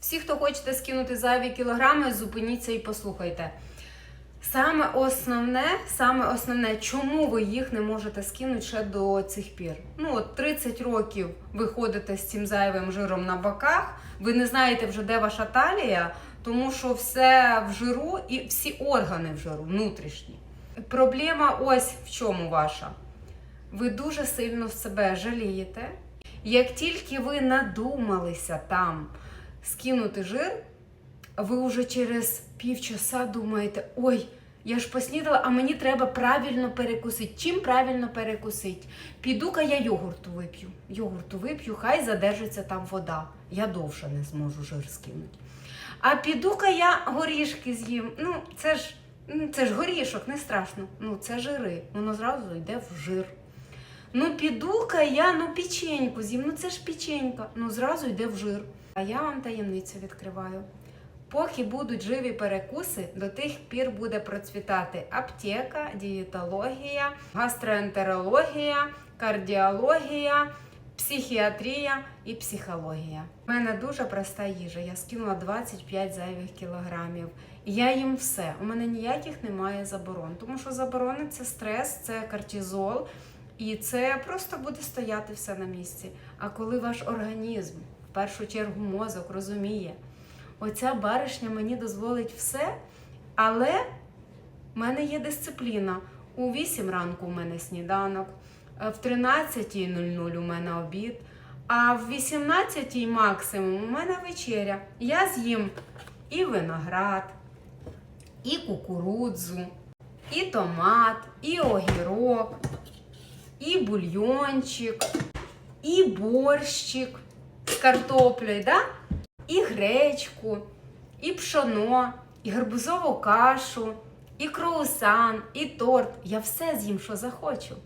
Всі, хто хочете скинути зайві кілограми, зупиніться і послухайте. Саме основне, саме основне, чому ви їх не можете скинути ще до цих пір. Ну, от 30 років ви ходите з цим зайвим жиром на боках, ви не знаєте вже, де ваша талія, тому що все в жиру і всі органи в жиру, внутрішні. Проблема ось в чому ваша. Ви дуже сильно себе жалієте. Як тільки ви надумалися там скинути жир, ви вже через півчаса думаєте, ой, я ж поснідала, а мені треба правильно перекусити. Чим правильно перекусити? Піду-ка я йогурту вип'ю. Йогурту вип'ю, хай задержиться там вода. Я довше не зможу жир скинути. А піду-ка я горішки з'їм. Ну, це ж, ну, це ж горішок, не страшно. Ну, це жири. Воно зразу йде в жир. Ну, піду-ка я, ну, печеньку з'їм, ну це ж печенька. Ну, зразу йде в жир. А я вам таємницю відкриваю. Поки будуть живі перекуси, до тих пір буде процвітати аптека, дієтологія, гастроентерологія, кардіологія, психіатрія і психологія. У мене дуже проста їжа. Я скинула 25 зайвих кілограмів. Я їм все. У мене ніяких немає заборон, тому що заборони це стрес, це кортизол, і це просто буде стояти все на місці. А коли ваш організм, в першу чергу мозок, розуміє, оця баришня мені дозволить все, але в мене є дисципліна. У 8 ранку у мене сніданок, в 13.00 у мене обід, а в 18 максимум у мене вечеря. Я з'їм і виноград, і кукурудзу, і томат, і огірок, і бульйончик, і борщик з картоплею, да? і гречку, і пшоно, і гарбузову кашу, і круасан, і торт. Я все з'їм, що захочу.